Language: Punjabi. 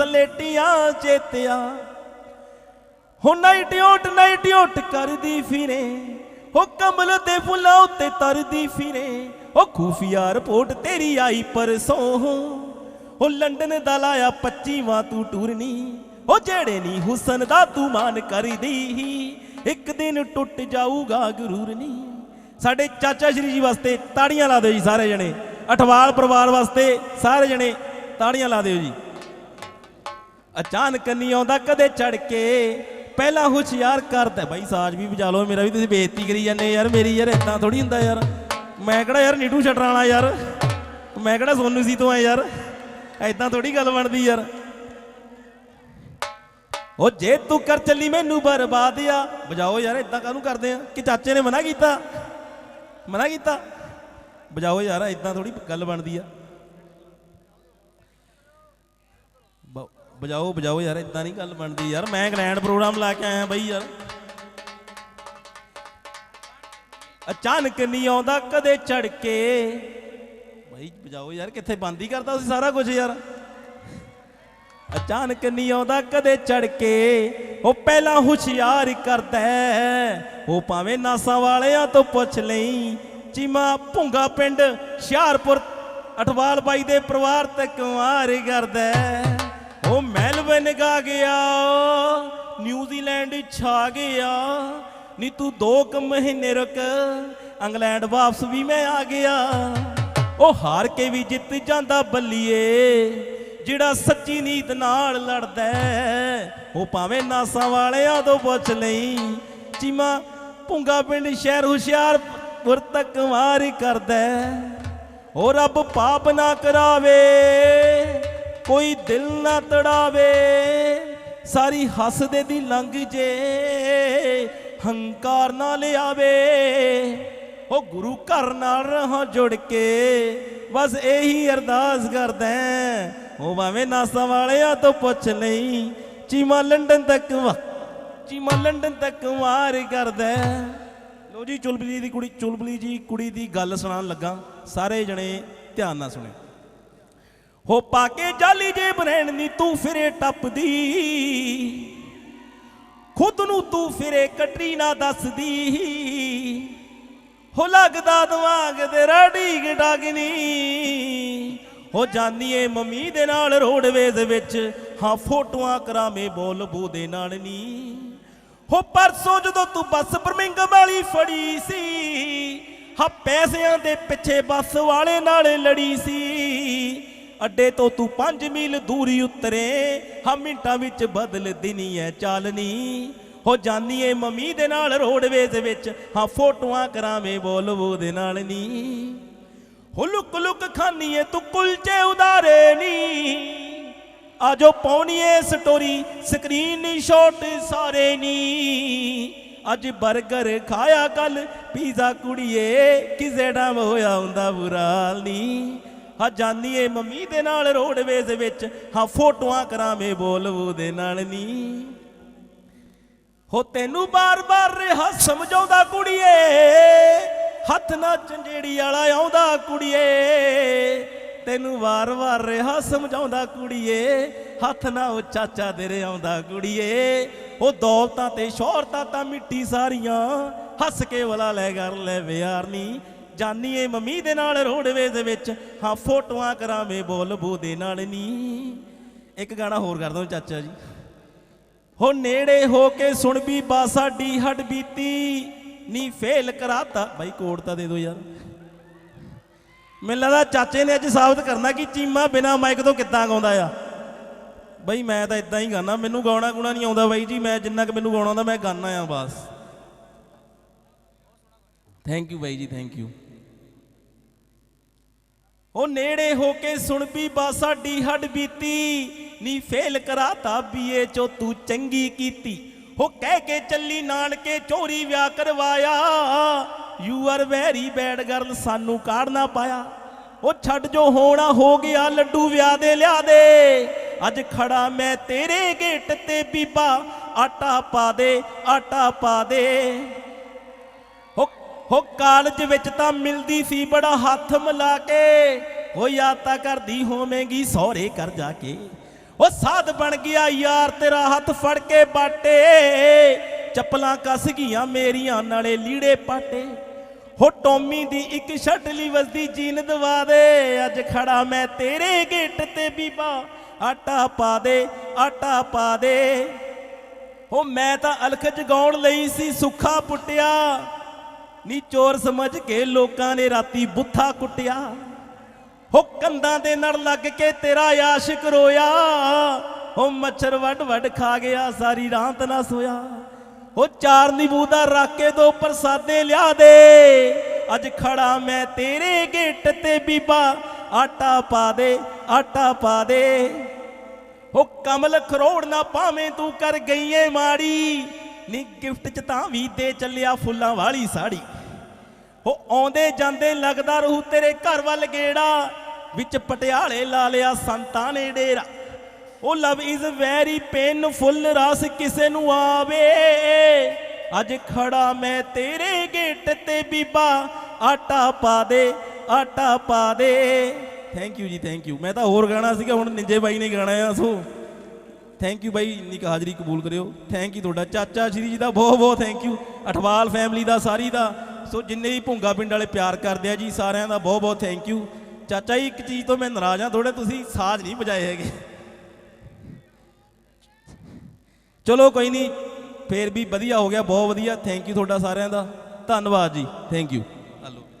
ਸਲੇਟੀਆਂ ਚੇਤਿਆ। ਹੋ ਨਾਈਟ ਓਟ ਨਾਈਟ ਕਰਦੀ ਫਿਰੇ। ਹੋ ਕਮਲ ਦੇ ਫੁੱਲਾਂ ਉੱਤੇ ਤਰਦੀ ਫਿਰੇ। ਹੋ ਖੂਫੀਆ ਰਿਪੋਰਟ ਤੇਰੀ ਆਈ ਪਰਸੋਂ। ਹੋ ਲੰਡਨ ਦਾ ਲਾਇਆ 25ਵਾਂ ਤੂੰ ਟੂਰਨੀ। ਹੋ ਜਿਹੜੇ ਨਹੀਂ ਹੁਸਨ ਦਾ ਤੂੰ ਮਾਨ ਕਰਦੀ। ਇੱਕ ਦਿਨ ਟੁੱਟ ਜਾਊਗਾ ਗਰੂਰ ਨਹੀਂ ਸਾਡੇ ਚਾਚਾ ਸ਼੍ਰੀ ਜੀ ਵਾਸਤੇ ਤਾੜੀਆਂ ਲਾ ਦਿਓ ਜੀ ਸਾਰੇ ਜਣੇ। ਅਠਵਾਲ ਪਰਿਵਾਰ ਵਾਸਤੇ ਸਾਰੇ ਜਣੇ ਤਾੜੀਆਂ ਲਾ ਦਿਓ ਜੀ। ਅਚਾਨਕ ਨਹੀਂ ਆਉਂਦਾ ਕਦੇ ਚੜ ਕੇ ਪਹਿਲਾਂ ਹੁਸ਼ਿਆਰ ਕਰਦਾ, ਬਾਈ ਸਾਜ ਵੀ ਵਜਾ ਲਓ, ਮੇਰਾ ਵੀ ਤੁਸੀਂ ਬੇਇੱਜ਼ਤੀ ਕਰੀ ਜਾਂਦੇ ਯਾਰ, ਮੇਰੀ ਯਾਰ ਇਦਾਂ ਥੋੜੀ ਹੁੰਦਾ ਯਾਰ। ਮੈਂ ਕਿਹੜਾ ਯਾਰ ਨੀਟੂ ਛੱਡਣ ਵਾਲਾ ਯਾਰ, ਮੈਂ ਕਿਹੜਾ ਸੋਨੂ ਸੀ ਤੋਂ ਆ ਯਾਰ ਐਦਾਂ ਥੋੜੀ ਗੱਲ ਬਣਦੀ ਯਾਰ। ਉਹ ਜੇ ਤੂੰ ਕਰ ਚੱਲੀ ਮੈਨੂੰ ਬਰਬਾਦ ਆ ਬਜਾਓ ਯਾਰ ਇਦਾਂ ਕਾਹਨੂੰ ਕਰਦੇ ਆ? ਕਿ ਚਾਚੇ ਨੇ ਮਨਾ ਕੀਤਾ? ਮਨਾ ਕੀਤਾ? ਬਜਾਓ ਯਾਰ ਇਦਾਂ ਥੋੜੀ ਗੱਲ ਬਣਦੀ ਆ। ਬਜਾਓ ਬਜਾਓ ਯਾਰ ਇਦਾਂ ਨਹੀਂ ਗੱਲ ਬਣਦੀ ਯਾਰ। ਮੈਂ ਗ੍ਰੈਂਡ ਪ੍ਰੋਗਰਾਮ ਲਾ ਕੇ ਆਇਆ ਬਈ ਯਾਰ। ਅਚਾਨਕ ਨਹੀਂ ਆਉਂਦਾ ਕਦੇ ਚੜ ਕੇ ਬਈ ਬਜਾਓ ਯਾਰ, ਕਿੱਥੇ ਬੰਦ ਹੀ ਕਰਦਾ ਸੀ ਸਾਰਾ ਕੁਝ ਯਾਰ। ਅਚਾਨਕ ਨਹੀਂ ਆਉਂਦਾ ਕਦੇ ਚੜ ਕੇ ਉਹ ਪਹਿਲਾਂ ਹੁਸ਼ਿਆਰ ਕਰਦਾ ਉਹ ਭਾਵੇਂ ਨਾਸਾਂ ਵਾਲਿਆਂ ਤੋਂ ਪੁੱਛ ਲਈ। ਚੀਮਾ ਭੁੰਗਾ ਪਿੰਡ, ਹੁਸ਼ਿਆਰਪੁਰ, ਅਠਵਾਲ ਬਾਈ ਦੇ ਪਰਿਵਾਰ ਤੇ ਕੁਮਾਰ ਕਰਦਾ ਉਹ ਮੈਲਬਨ ਗਾ ਗਿਆ ਨਿਊਜ਼ੀਲੈਂਡ ਛਾ ਗਿਆ। ਨੀ ਤੂੰ ਦੋ ਕੁ ਮਹੀਨੇ ਰੁਕ, ਇੰਗਲੈਂਡ ਵਾਪਸ ਵੀ ਮੈਂ ਆ ਗਿਆ। ਉਹ ਹਾਰ ਕੇ ਵੀ ਜਿੱਤ ਜਾਂਦਾ ਬੱਲੀਏ, ਜਿਹੜਾ ਸੱਚੀ ਨੀਤ ਨਾਲ ਲੜਦਾ ਉਹ ਭਾਵੇਂ ਨਾਸਾਂ ਵਾਲਿਆਂ ਤੋਂ ਪੁੱਛ ਲਈ, ਚੀਮਾ ਪੁੰਗਾ ਪਿੰਡ ਸ਼ਹਿਰ ਹੁਸ਼ਿਆਰਪੁਰ ਤੱਕ ਮਾਰ ਕਰਦਾ ਉਹ ਰੱਬ ਪਾਪ ਨਾ ਕਰਾਵੇ। ਕੋਈ ਦਿਲ ਨਾ ਤੜਾਵੇ, ਸਾਰੀ ਹੱਸਦੇ ਦੀ ਲੰਘ ਜੇ, ਹੰਕਾਰ ਨਾ ਲਿਆਵੇ। ਉਹ ਗੁਰੂ ਘਰ ਨਾਲ ਰਹਾ ਜੁੜ ਕੇ, ਬਸ ਇਹੀ ਅਰਦਾਸ ਕਰਦਾ ਉਹ ਭਾਵੇਂ ਨਾਸਾਂ ਵਾਲਿਆਂ ਤੋਂ ਪੁੱਛ ਲਈ, ਚੀਮਾ ਲੰਡਨ ਤੱਕ ਵਾ, ਚੀਮਾ ਲੰਡਨ ਤੱਕ ਵਾਰ ਕਰਦਾ ਲੋ ਜੀ, ਚੁਲਬਲੀ ਦੀ ਕੁੜੀ, ਚੁਲਬਲੀ ਜੀ ਕੁੜੀ ਦੀ ਗੱਲ ਸੁਣਾਉਣ ਲੱਗਾ। ਸਾਰੇ ਜਣੇ ਧਿਆਨ ਨਾਲ ਸੁਣਿਓ। ਹੋ ਪਾ ਕੇ ਜਾਲੀ ਜੇ ਬਰੈਣ ਨੀ ਤੂੰ ਫਿਰੇ ਟੱਪਦੀ। ਖੁਦ ਨੂੰ ਤੂੰ ਫਿਰੇ ਕਟਰੀ ਨਾ ਦੱਸਦੀ। ਹੋ ਲੱਗਦਾ ਦਿਮਾਗ ਤੇ ਰਾੜੀ ਡਾਗਨੀ। ਹੋ ਜਾਨੀ ਏ ਮੰਮੀ ਦੇ ਨਾਲ ਰੋਡਵੇਜ਼ ਵਿੱਚ। ਹਾਂ, ਫੋਟੋਆਂ ਕਰਾਵੇਂ ਬੋਲ ਬੂ ਦੇ ਨਾਲ ਨੀ। ਹੋ ਪਰਸੋਂ ਜਦੋਂ ਤੂੰ ਬੱਸ ਬਰਮਿੰਗਮ ਵਾਲੀ ਫੜੀ ਸੀ, ਹਾਂ, ਪੈਸਿਆਂ ਦੇ ਪਿੱਛੇ ਬੱਸ ਵਾਲੇ ਨਾਲ ਲੜੀ ਸੀ। ਅੱਡੇ ਤੋਂ ਤੂੰ 5 ਮੀਲ ਦੂਰੀ ਉਤਰੇ, ਹਾਂ ਮਿੰਟਾਂ ਵਿੱਚ ਬਦਲ ਦਿਨੀ ਐ ਚਾਲਨੀ। ਹੋ ਜਾਨੀ ਏ ਮੰਮੀ ਦੇ ਨਾਲ ਰੋਡਵੇਜ਼ ਵਿੱਚ, ਹਾਂ ਫੋਟੋਆਂ ਕਰਾਵੇਂ ਬੋਲਵੋ ਦੇ ਨਾਲ ਨੀ। ਹੋ ਲੁਕ ਲੁਕ ਖਾਨੀ ਏ ਤੂੰ ਕੁਲਚੇ ਉਦਾਰੇ ਨੀ। ਆਜੋ ਪਾਉਣੀ ਏ ਸਟੋਰੀ, ਸਕਰੀਨ ਸ਼ਾਟ ਸਾਰੇ ਨੀ। ਅੱਜ 버ਗਰ ਖਾਇਆ ਕੱਲ, ਪੀਜ਼ਾ ਕੁੜੀਏ, ਕਿਸੇ ਟਾਈਮ ਹੋਇਆ ਹੁੰਦਾ ਬੁਰਾ ਹਾਲ ਨੀ। ਹਾਂ ਜਾਨੀਏ ਮੰਮੀ ਦੇ ਨਾਲ ਰੋਡਵੇਜ਼ ਵਿੱਚ, ਹਾਂ ਫੋਟੋਆਂ ਕਰਾਵੇਂ ਬੋਲਵੋ ਦੇ ਨਾਲ ਨੀ। ਹੋ ਤੈਨੂੰ ਬਾਰ-ਬਾਰ ਰਿਹਾ ਸਮਝਾਉਂਦਾ ਕੁੜੀਏ, ਹੱਥ ਨਾ ਚੰਜੇੜੀ ਵਾਲਾ ਆਉਂਦਾ ਕੁੜੀਏ। ਤੈਨੂੰ ਵਾਰ-ਵਾਰ ਰਿਹਾ ਸਮਝਾਉਂਦਾ ਕੁੜੀਏ, ਹੱਥ ਨਾ ਉਹ ਚਾਚਾ ਤੇਰੇ ਆਉਂਦਾ ਕੁੜੀਏ। ਉਹ ਦੌਲਤਾਂ ਤੇ ਸ਼ੋਹਰਤਾਂ ਤਾਂ ਮਿੱਟੀ ਸਾਰੀਆਂ, ਹੱਸ ਕੇ ਵਲਾ ਲੈ ਕਰ ਲੈ ਵਿਆਰ ਨੀ। ਜਾਨੀ ਏ ਮੰਮੀ ਦੇ ਨਾਲ ਰੋਡਵੇਜ਼ ਵਿੱਚ। ਹਾਂ, ਫੋਟੋਆਂ ਕਰਾਵੇਂ ਬੋਲ ਬੂ ਦੇ ਨਾਲ ਨੀ। ਇੱਕ ਗਾਣਾ ਹੋਰ ਕਰ ਦੋ ਚਾਚਾ ਜੀ। ਹੋ ਨੇੜੇ ਹੋ ਕੇ ਸੁਣ ਵੀ ਬਾ ਸਾਡੀ ਹੱਡ ਬੀਤੀ। ਨੀ ਫੇਲ ਕਰਾਤਾ। ਬਾਈ ਕੋਡ ਤਾਂ ਦੇ ਦਿਓ ਯਾਰ। ਮੈਨੂੰ ਲੱਗਦਾ ਚਾਚੇ ਨੇ ਅੱਜ ਸਾਬਤ ਕਰਨਾ ਕਿ ਚੀਮਾ ਬਿਨਾ ਮਾਈਕ ਤੋਂ ਕਿੱਦਾਂ ਗਾਉਂਦਾ ਆ। ਬਾਈ ਮੈਂ ਤਾਂ ਇਦਾਂ ਹੀ ਗਾਣਾ ਮੈਨੂੰ ਗਾਉਣਾ ਗੁਣਾ ਨਹੀਂ ਆਉਂਦਾ ਬਾਈ ਜੀ। ਮੈਂ ਜਿੰਨਾ ਕਿ ਮੈਨੂੰ ਗਾਉਣਾ ਆਉਂਦਾ ਮੈਂ ਗਾਣਾ ਆ ਬਸ। ਥੈਂਕ ਯੂ ਬਾਈ ਜੀ ਥੈਂਕ ਯੂ ਉਹ ਨੇੜੇ ਹੋ ਕੇ ਸੁਣ ਵੀ ਬਾ ਸਾਡੀ ਹੱਡ ਬੀਤੀ। ਨੀ ਫੇਲ ਕਰਾਤਾ ਬੀਏ ਚੋ ਤੂੰ ਚੰਗੀ ਕੀਤੀ। ਹੋ ਕਹਿ ਕੇ ਚੱਲੀ ਨਾਨਕੇ ਚੋਰੀ ਵਿਆਹ ਕਰਵਾਇਆ। You are very bad girl, ਸਾਨੂੰ ਕਾੜਨਾ ਪਾਇਆ। ਉਹ ਛੱਡ ਜੋ ਹੋਣਾ ਹੋ ਗਿਆ, ਲੱਡੂ ਵਿਆਹ ਦੇ ਲਿਆ ਦੇ। ਅੱਜ ਖੜਾ ਮੈਂ ਤੇਰੇ ਗੇਟ ਤੇ ਬੀਬਾ, ਆਟਾ ਪਾ ਦੇ, ਆਟਾ ਪਾ ਦੇ। ਹੋ ਕਾਲਜ ਵਿੱਚ ਤਾਂ ਮਿਲਦੀ ਸੀ, ਬੜਾ ਹੱਥ ਮਿਲਾ ਕੇ। ਹੋ ਯਾਦ ਤਾਂ ਕਰਦੀ ਹੋਵੇਂਗੀ, ਸਹੁਰੇ ਕਰ ਜਾ ਕੇ। ਉਹ ਸਾਧ ਬਣ ਗਿਆ ਯਾਰ, ਤੇਰਾ ਹੱਥ ਫੜ ਕੇ ਬਾਟੇ। ਚੱਪਲਾਂ ਕੱਸ ਗਈਆਂ ਮੇਰੀਆਂ, ਨਾਲੇ ਲੀੜੇ ਪਾਟੇ। ਹੋ ਟੋਮੀ ਦੀ ਇੱਕ ਛਟਲੀ ਵਸਦੀ ਜੀਨ ਦਵਾ ਦੇ। ਅੱਜ ਖੜਾ ਮੈਂ ਤੇਰੇ ਗੇਟ ਤੇ ਬੀਬਾ, ਆਟਾ ਪਾ ਦੇ, ਆਟਾ ਪਾ ਦੇ। ਹੋ ਮੈਂ ਤਾਂ ਅਲਖ ਜਗਾਉਣ ਲਈ ਸੀ, ਸੁੱਖਾ ਪੁੱਟਿਆ। ਨੀ ਚੋਰ ਸਮਝ ਕੇ ਲੋਕਾਂ ਨੇ ਰਾਤੀ ਬੁੱਥਾ ਕੁੱਟਿਆ। ਹੋ ਕੰਦਾਂ ਦੇ ਨਾਲ ਲੱਗ ਕੇ ਤੇਰਾ ਆਸ਼ਿਕ ਰੋਇਆ। ਹੋ ਮੱਛਰ ਵੱਡ ਵੱਡ ਖਾ ਗਿਆ, ਸਾਰੀ ਰਾਤ ਨਾ ਸੋਇਆ। ਹੋ ਚਾਰ ਨਿੰਬੂ ਦਾ ਰਾਕੇ ਕੇ ਦੋ ਪ੍ਰਸਾਦੇ ਲਿਆ ਦੇ। ਅੱਜ ਖੜਾ ਮੈਂ ਤੇਰੇ ਗੇਟ ਤੇ ਬੀਬਾ, ਆਟਾ ਪਾ ਦੇ, ਆਟਾ ਪਾ ਦੇ। ਹੋ ਕਮਲ ਖਰੋੜ ਨਾ ਪਾਵੇਂ ਤੂੰ ਕਰ ਗਈਏ ਮਾੜੀ। ਨੀ ਗਿਫਟ ਚ ਤਾਂ ਵੀ ਦੇ ਚੱਲਿਆ ਫੁੱਲਾਂ ਵਾਲੀ ਸਾੜੀ। ਹੋ ਆਉਂਦੇ ਜਾਂਦੇ ਲੱਗਦਾ ਰਹੂ ਤੇਰੇ ਘਰ ਵੱਲ ਗੇੜਾ, ਵਿੱਚ ਪਟਿਆਲੇ ਲਾ ਲਿਆ ਸੰਤਾਂ ਨੇ ਡੇਰਾ। ਉਹ ਲਵ ਇਜ਼ ਵੈਰੀ ਪੇਨਫੁਲ ਰਸ ਕਿਸੇ ਨੂੰ ਆਵੇ। ਅੱਜ ਖੜਾ ਮੈਂ ਤੇਰੇ ਗੇਟ ਤੇ ਬੀਬਾ, ਆਟਾ ਪਾ ਦੇ, ਆਟਾ ਪਾ ਦੇ। Thank you ji thank you ਮੈਂ ਤਾਂ ਹੋਰ ਗਾਣਾ ਸੀਗਾ, ਹੁਣ ਨਿੰਜੇ ਬਾਈ ਨੇ ਗਾਣਾ ਆ, ਸੋ ਥੈਂਕ ਯੂ ਬਾਈ, ਇੰਨੀ ਕੁ ਹਾਜ਼ਰੀ ਕਬੂਲ ਕਰਿਓ। ਥੈਂਕ ਯੂ ਤੁਹਾਡਾ। ਚਾਚਾ ਸ਼੍ਰੀ ਜੀ ਦਾ ਬਹੁਤ ਬਹੁਤ ਥੈਂਕ ਯੂ ਅਠਵਾਲ ਫੈਮਿਲੀ ਦਾ, ਸਾਰੀ ਦਾ। ਸੋ ਜਿੰਨੇ ਵੀ ਭੁੰਗਾ ਪਿੰਡ ਵਾਲੇ ਪਿਆਰ ਕਰਦੇ ਆ ਜੀ, ਸਾਰਿਆਂ ਦਾ ਬਹੁਤ ਬਹੁਤ ਥੈਂਕ ਯੂ ਚਾਚਾ ਜੀ, ਇੱਕ ਚੀਜ਼ ਤੋਂ ਮੈਂ ਨਾਰਾਜ਼ ਆ ਥੋੜੇ ਤੁਸੀਂ ਸਾਜ਼ ਨਹੀਂ ਵਜਾਏ ਹੈਗੇ। ਚਲੋ, ਕੋਈ ਨਹੀਂ। ਫੇਰ ਵੀ ਵਧੀਆ ਹੋ ਗਿਆ, ਬਹੁਤ ਵਧੀਆ। ਥੈਂਕ ਯੂ ਤੁਹਾਡਾ ਸਾਰਿਆਂ ਦਾ। ਧੰਨਵਾਦ ਜੀ। Thank you